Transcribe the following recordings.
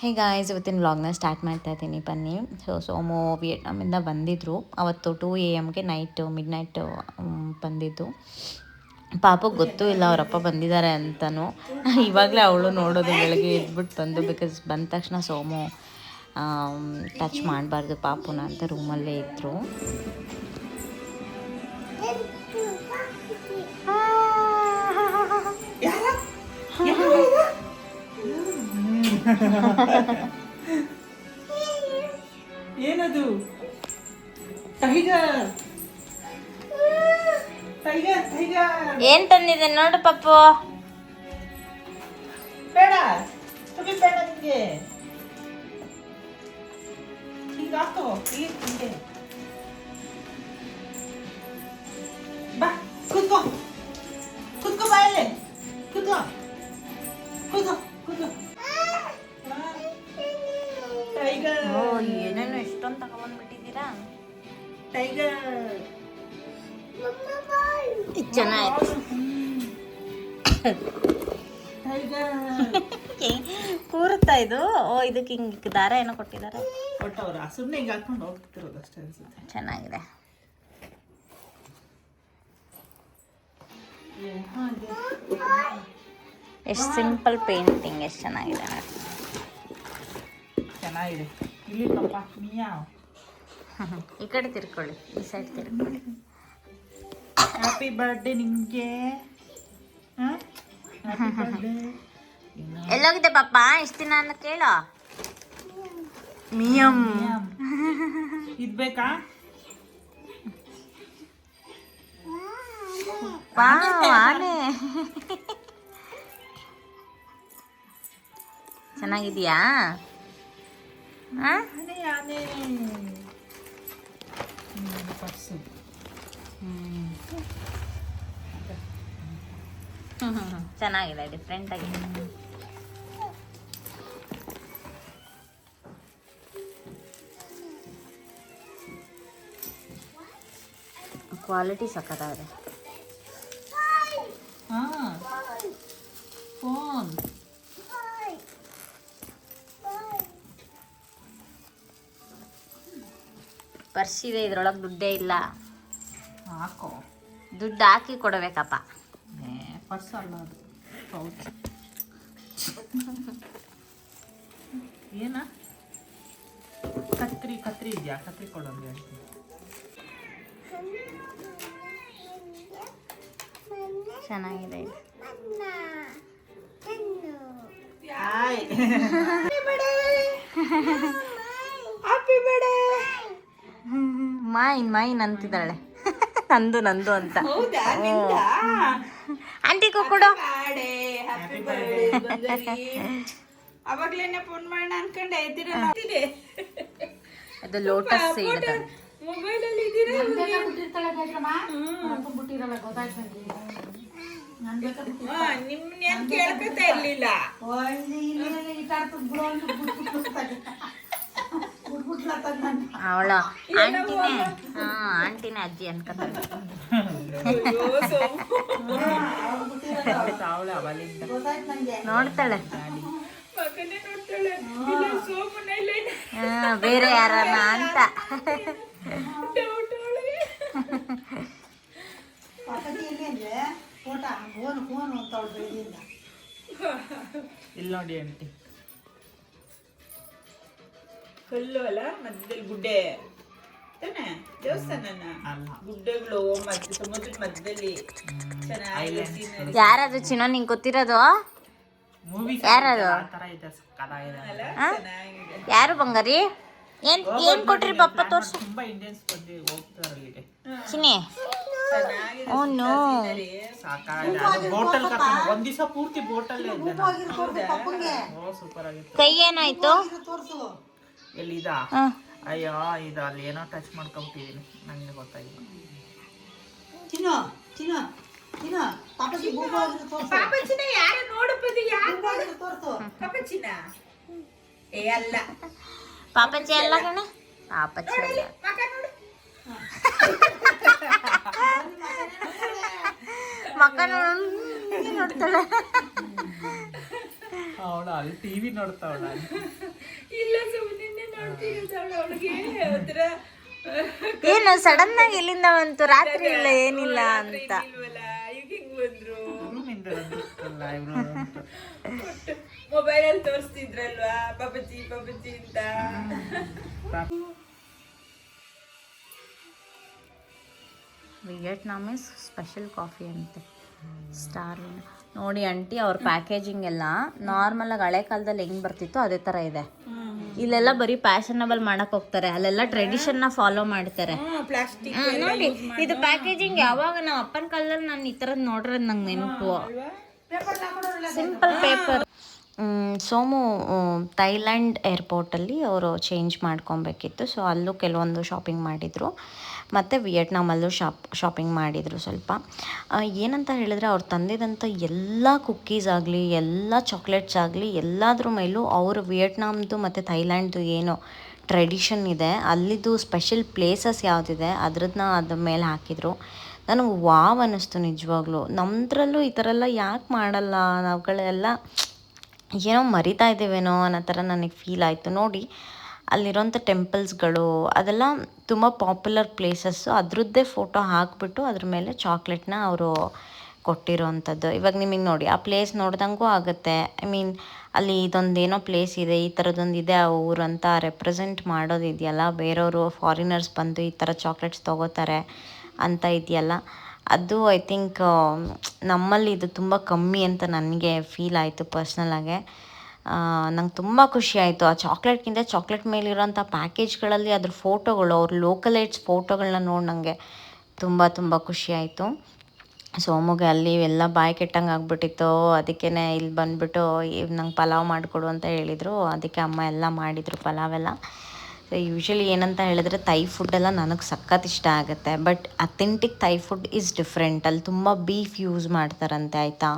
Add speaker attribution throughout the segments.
Speaker 1: Hey guys ಇವತ್ತಿನ ವ್ಲಾಗ್ನ start ಮಾಡ್ತಾ ಇದ್ದೀನಿ. ಬನ್ನಿ. ಸೊ ಸೋಮು ವಿಯೆಟ್ನಾಮಿಂದ ಬಂದಿದ್ದರು ಅವತ್ತು ಟೂ ಎ ಎಮ್ಗೆ ನೈಟು ಮಿಡ್ ನೈಟು ಬಂದಿದ್ದು. ಪಾಪಕ್ಕೆ ಗೊತ್ತೂ ಇಲ್ಲ ಅವರಪ್ಪ ಬಂದಿದ್ದಾರೆ ಅಂತಲೂ ಇವಾಗಲೇ ಅವಳು ನೋಡೋದು ಬೆಳಗ್ಗೆ ಎದ್ಬಿಟ್ಟು ಬಂದು ಬಿಕಾಸ್ ಬಂದ ತಕ್ಷಣ ಸೋಮು ಟಚ್ ಮಾಡಬಾರ್ದು ಪಾಪುನ ಅಂತ ರೂಮಲ್ಲೇ ಇದ್ದರು
Speaker 2: ಏನದು? ಟೈಗರ್. Tiger tiger.
Speaker 1: ಏನು ತಂದಿದೆ ನೋಡು ಪಪ್ಪು.
Speaker 2: ಬೇಡ. ತುಗಿ ಬೇಡ ನಿಮಗೆ ಈಗ ಹಾಕೋ ಈಗ
Speaker 1: ಇದು? ಓ ಇದಕ್ಕೆ ಹಿಂಗೆ ದಾರ ಏನೋ ಕೊಟ್ಟಿದ್ದಾರೆ.
Speaker 2: ಒಟ್ಟು ಅವ್ರು ಸುಮ್ಮನೆ ಹಿಂಗೆ ಹಾಕೊಂಡು ಹೋಗ್ತಿರೋದು ಅಷ್ಟೇ ಅನ್ಸುತ್ತೆ.
Speaker 1: ಚೆನ್ನಾಗಿದೆ. ಎಷ್ಟು ಸಿಂಪಲ್ ಪೇಂಟಿಂಗ್ ಎಷ್ಟು ಚೆನ್ನಾಗಿದೆ
Speaker 2: ಚೆನ್ನಾಗಿದೆ. ಇಲ್ಲಿ ಪಾಪ ಮಿಯಾವ್.
Speaker 1: ಈ ಕಡೆ ತಿರ್ಕೊಳ್ಳಿ ಈ ಸೈಡ್ ತಿರ್ಕೊಳ್ಳಿ.
Speaker 2: ಹ್ಯಾಪಿ ಬರ್ಡೇ ನಿಮಗೆ. ಹ್ಯಾಪಿ ಬರ್ಡೇ
Speaker 1: ಎಲ್ಲೋಗಿದೆ ಪಾಪ ಎಷ್ಟು ದಿನ ಅಂತ ಕೇಳೋ. ಮಿಯಂ.
Speaker 2: ಇದು ಬೇಕಾ?
Speaker 1: ಆನೆ. ಚೆನ್ನಾಗಿದೆಯಾ? ಹಾಂ?
Speaker 2: ಆನೆ ಆನೆ. ಪರ್ಸು.
Speaker 1: ಚೆನ್ನಾಗಿದೆ ಡಿಫ್ರೆಂಟ್ ಆಗಿದೆ. ಕ್ವಾಲಿಟಿ ಸಖತ್ತಾಗಿದೆ
Speaker 2: ಹಾಂ. ಫೋನ್.
Speaker 1: ಪರ್ಸ್ ಇದೆ ಇದ್ರೊಳಗೆ ದುಡ್ಡೇ ಇಲ್ಲ.
Speaker 2: ಹಾಕೋ.
Speaker 1: ದುಡ್ಡು ಹಾಕಿ ಕೊಡಬೇಕಪ್ಪ.
Speaker 2: ಪರ್ಸ್ ಅಲ್ಲ ಅದು. ಪೌಚ್ ಏನ? ಕತ್ರಿ ಕತ್ರಿ ಇದೆಯಾ? ಕತ್ರಿ ಕೊಡೋದು ಹೇಳ್ತೀನಿ.
Speaker 1: ಚೆನ್ನಾಗಿದೆ.
Speaker 2: ಮಾಯಿನ್
Speaker 1: ಮೈನ್ ಅಂತಿದ್ದಾಳೆ. ನಂದು ನಂದು ಅಂತ.
Speaker 2: ಹೌದಾ?
Speaker 1: ಆಂಟಿಗೂ ಕೊಡು.
Speaker 2: ಅವಾಗ್ಲೇನೆ ಫೋನ್ ಮಾಡೋಣ ಅನ್ಕೊಂಡೆ ಇದ್ದೀರಲ್ಲ ಇದೆ
Speaker 1: ಅದು ಲೋಟಸ್
Speaker 2: ಮೊಬೈಲ್ ಅಲ್ಲಿ ಇದ್ದೀರಾ ನಿಮ್ನ ಏನ್ ಕೇಳ್ಕೊತಾ ಇರ್ಲಿಲ್ಲ.
Speaker 1: ಅವಳ ಆಂಟಿನೇ. ಹಾ ಆಂಟಿನೇ ಅಜ್ಜಿ
Speaker 2: ಅವಳಿಂದ
Speaker 1: ನೋಡ್ತಾಳೆ. ಬೇರೆ ಯಾರನ್ನ ಅಂತ
Speaker 2: ಡೌಟ್ ಅವಳಿಗೆ ಇಲ್ಲಿ ನೋಡಿ ಆಂಟಿ ಕಲ್ಲು ಅಲ್ಲ ಮಧ್ಯದಲ್ಲಿ ಗುಡ್ಡೆ. ತಾನೆ? ದೇವಸ್ಥಾನನ? ಗುಡ್ಡೆಗಳು ಮಧ್ಯ ಸಮುದ್ರದ ಮಧ್ಯದಲ್ಲಿ ಚೆನ್ನಾಗಿ ಯಾರು
Speaker 1: ಯಾರದು ಚಿನ್ನ ನಿಂಗೆ ಗೊತ್ತಿರೋದು?
Speaker 2: ಮೂವಿ
Speaker 1: ಯಾರದು ಯಾರು ಬಂಗಾರಿ? ಏನ್ ಏನ್ ಕೊಟ್ರಿ ಪಪ್ಪ ತೋರ್ಸು.
Speaker 2: ತುಂಬಾ ಇಂಡಿಯನ್ಸ್ ಬಂದು ಹೋಗ್ತಾರೆ
Speaker 1: ಚಿನ್ನಿ. ಓ ನೋ
Speaker 2: ಬೋಟಲ್ ಕರ್ಕೊಂಡು ಒಂದ್ ದಿವಸ ಪೂರ್ತಿ ಓ ಸೂಪರ್ ಆಗಿತ್ತು.
Speaker 1: ಕೈ ಏನಾಯ್ತು?
Speaker 2: ಎಲ್ಲಿದಾ
Speaker 1: ಹಾ.
Speaker 2: ಅಯ್ಯೋ ಇದು ಅಲ್ಲಿ ಏನೋ ಟಚ್ ಮಾಡ್ಕೊಂಬಿಟ್ಟಿದೀನಿ. ನಂಗೆ ಗೊತ್ತಾಗಿಲ್ಲ. ಪಾಪಚಿನ ಯಾರು ನೋಡಪ್ಪದು ಯಾರು ಪಾಪಚಿನ ಏ ಅಲ್ಲ.
Speaker 1: ಪಾಪಚ್ಚಿ ಅಲ್ಲ ಕಣ. ಪಾಪಚ್ಚಿ ಅಲ್ಲ.
Speaker 2: ಮಗ ನೋಡು.
Speaker 1: ಮಕ್ಕ ನೋಡ್- ನೋಡ್ತಾಳೆ.
Speaker 2: ಅವಳು ಅಲ್ಲಿ ಟಿವಿ ನೋಡ್ತಾವಳ
Speaker 3: ಇಲ್ಲ ಸುಮ್ಮನೆ ನೋಡ್ತಿರೋದು ಅವಳಿಗೆ ಒಂಥರ
Speaker 4: ಏನು ಸಡನ್ ಆಗಿ ಎಲ್ಲಿಂದ ಬಂತು ರಾತ್ರಿ ಇಲ್ಲ ಏನಿಲ್ಲ ಅಂತ.
Speaker 2: ಮೊಬೈಲ್
Speaker 3: ಅಲ್ಲಿ ತೋರಿಸ್ತಿದ್ರಲ್ವಾ ಪಾಪಚಿ ಪಾಪಚಿ ಅಂತ.
Speaker 4: ವಿಯೆಟ್ನಾಮ್ ಇಸ್ ಸ್ಪೆಷಲ್ ಕಾಫಿ ಅಂತೆ. ಸ್ಟಾರ್ ನೋಡಿ ಆಂಟಿ ಅವ್ರ ಪ್ಯಾಕೇಜಿಂಗ್ ಎಲ್ಲ ನಾರ್ಮಲ್ ಆಗಿ ಹಳೆ ಕಾಲದಲ್ಲಿ ಹೆಂಗ್ ಬರ್ತಿತ್ತು ಅದೇ ತರ ಇದೆ. ಇಲ್ಲೆಲ್ಲ ಬರೀ ಫ್ಯಾಷನಬಲ್ ಮಾಡಕ್ ಹೋಗ್ತಾರೆ. ಅಲ್ಲೆಲ್ಲ ಟ್ರೆಡಿಷನ್ನ ಫಾಲೋ ಮಾಡ್ತಾರೆ.
Speaker 3: ಪ್ಲಾಸ್ಟಿಕ್
Speaker 4: ನೋಡಿ ಇದು ಪ್ಯಾಕೇಜಿಂಗ್ ಯಾವಾಗ ನಾವು ಅಪ್ಪನ ಕಾಲದಲ್ಲಿ ನಾನು ಈ ಥರದ್ದು ನೋಡ್ರೆ ನಂಗೆ ನೆನಪು. ಸಿಂಪಲ್ ಪೇಪರ್ ಸೋಮು ಥೈಲ್ಯಾಂಡ್ ಏರ್ಪೋರ್ಟಲ್ಲಿ ಅವರು ಚೇಂಜ್ ಮಾಡ್ಕೊಬೇಕಿತ್ತು. ಸೊ ಅಲ್ಲೂ ಕೆಲವೊಂದು ಶಾಪಿಂಗ್ ಮಾಡಿದರು. ಮತ್ತು ವಿಯೆಟ್ನಾಮಲ್ಲೂ ಶಾಪ್, ಶಾಪಿಂಗ್ ಮಾಡಿದರು ಸ್ವಲ್ಪ. ಏನಂತ ಹೇಳಿದ್ರೆ ಅವ್ರು ತಂದಿದಂಥ ಎಲ್ಲ ಕುಕ್ಕೀಸ್ ಆಗಲಿ, ಎಲ್ಲ ಚಾಕ್ಲೇಟ್ಸ್ ಆಗಲಿ, ಎಲ್ಲದ್ರ ಮೇಲೂ ಅವರು ವಿಯೆಟ್ನಾಮ್ದು ಮತ್ತು ಥೈಲ್ಯಾಂಡ್ದು ಏನು ಟ್ರೆಡಿಷನ್ ಇದೆ. ಅಲ್ಲಿದ್ದು ಸ್ಪೆಷಲ್ ಪ್ಲೇಸಸ್ ಯಾವುದಿದೆ ಅದ್ರದ್ದನ್ನ ಅದ್ರ ಮೇಲೆ ಹಾಕಿದರು. ನನಗೆ ವಾವ್ ಅನ್ನಿಸ್ತು ನಿಜವಾಗ್ಲೂ. ನಮ್ಮದ್ರಲ್ಲೂ ಈ ಥರ ಎಲ್ಲ ಯಾಕೆ ಮಾಡಲ್ಲ? ನಾವುಗಳೆಲ್ಲ ಏನೋ ಮರಿತಾ ಇದ್ದೇವೇನೋ ಅನ್ನೋ ಥರ ನನಗೆ ಫೀಲ್ ಆಯಿತು. ನೋಡಿ ಅಲ್ಲಿರೋಂಥ ಟೆಂಪಲ್ಸ್ಗಳು ಅದೆಲ್ಲ ತುಂಬ ಪಾಪ್ಯುಲರ್ ಪ್ಲೇಸಸ್ಸು. ಅದರದ್ದೇ ಫೋಟೋ ಹಾಕಿಬಿಟ್ಟು ಅದ್ರ ಮೇಲೆ ಚಾಕ್ಲೇಟ್ನ ಅವರು ಕೊಟ್ಟಿರೋವಂಥದ್ದು. ಇವಾಗ ನಿಮಗೆ ನೋಡಿ, ಆ ಪ್ಲೇಸ್ ನೋಡ್ದಂಗೂ ಆಗುತ್ತೆ. ಐ ಮೀನ್, ಅಲ್ಲಿ ಇದೊಂದು ಏನೋ ಪ್ಲೇಸ್ ಇದೆ, ಈ ಥರದ್ದೊಂದು ಇದೆ, ಆ ಊರು ಅಂತ ರೆಪ್ರೆಸೆಂಟ್ ಮಾಡೋದಿದೆಯಲ್ಲ ಬೇರೆಯವರು ಫಾರಿನರ್ಸ್ ಬಂದು ಈ ಥರ ಚಾಕ್ಲೇಟ್ಸ್ ತೊಗೋತಾರೆ ಅಂತ ಇದೆಯಲ್ಲ? ಅದು ಐ ಥಿಂಕ್, ನಮ್ಮಲ್ಲಿ ಇದು ತುಂಬ ಕಮ್ಮಿ ಅಂತ ನನಗೆ ಫೀಲ್ ಆಯಿತು ಪರ್ಸ್ನಲಾಗೆ ನಂಗೆ ತುಂಬ ಖುಷಿ ಆಯಿತು. ಆ ಚಾಕ್ಲೇಟ್ಗಿಂತ ಚಾಕ್ಲೇಟ್ ಮೇಲಿರೋಂಥ ಪ್ಯಾಕೇಜ್ಗಳಲ್ಲಿ ಅದ್ರ ಫೋಟೋಗಳು, ಅವ್ರ ಲೋಕಲೈಟ್ಸ್ ಫೋಟೋಗಳನ್ನ ನೋಡಿ ನನಗೆ ತುಂಬ ತುಂಬ ಖುಷಿ ಆಯಿತು. ಸೋಮುಗೆ ಅಲ್ಲಿ ಎಲ್ಲ ಬಾಯಿ ಕೆಟ್ಟಂಗೆ ಆಗ್ಬಿಟ್ಟಿತ್ತು. ಅದಕ್ಕೇ ಇಲ್ಲಿ ಬಂದುಬಿಟ್ಟು ನಂಗೆ ಪಲಾವ್ ಮಾಡಿಕೊಡು ಅಂತ ಹೇಳಿದರು. ಅದಕ್ಕೆ ಅಮ್ಮ ಎಲ್ಲ ಮಾಡಿದರು ಪಲಾವೆಲ್ಲ. ಯೂಶ್ವಲಿ ಏನಂತ ಹೇಳಿದ್ರೆ ತೈ ಫುಡ್ಡೆಲ್ಲ ನನಗೆ ಸಖತ್ ಇಷ್ಟ ಆಗುತ್ತೆ. But authentic Thai food is different ಅಲ್ಲಿ ತುಂಬ ಬೀಫ್ ಯೂಸ್ ಮಾಡ್ತಾರಂತೆ, ಆಯಿತಾ?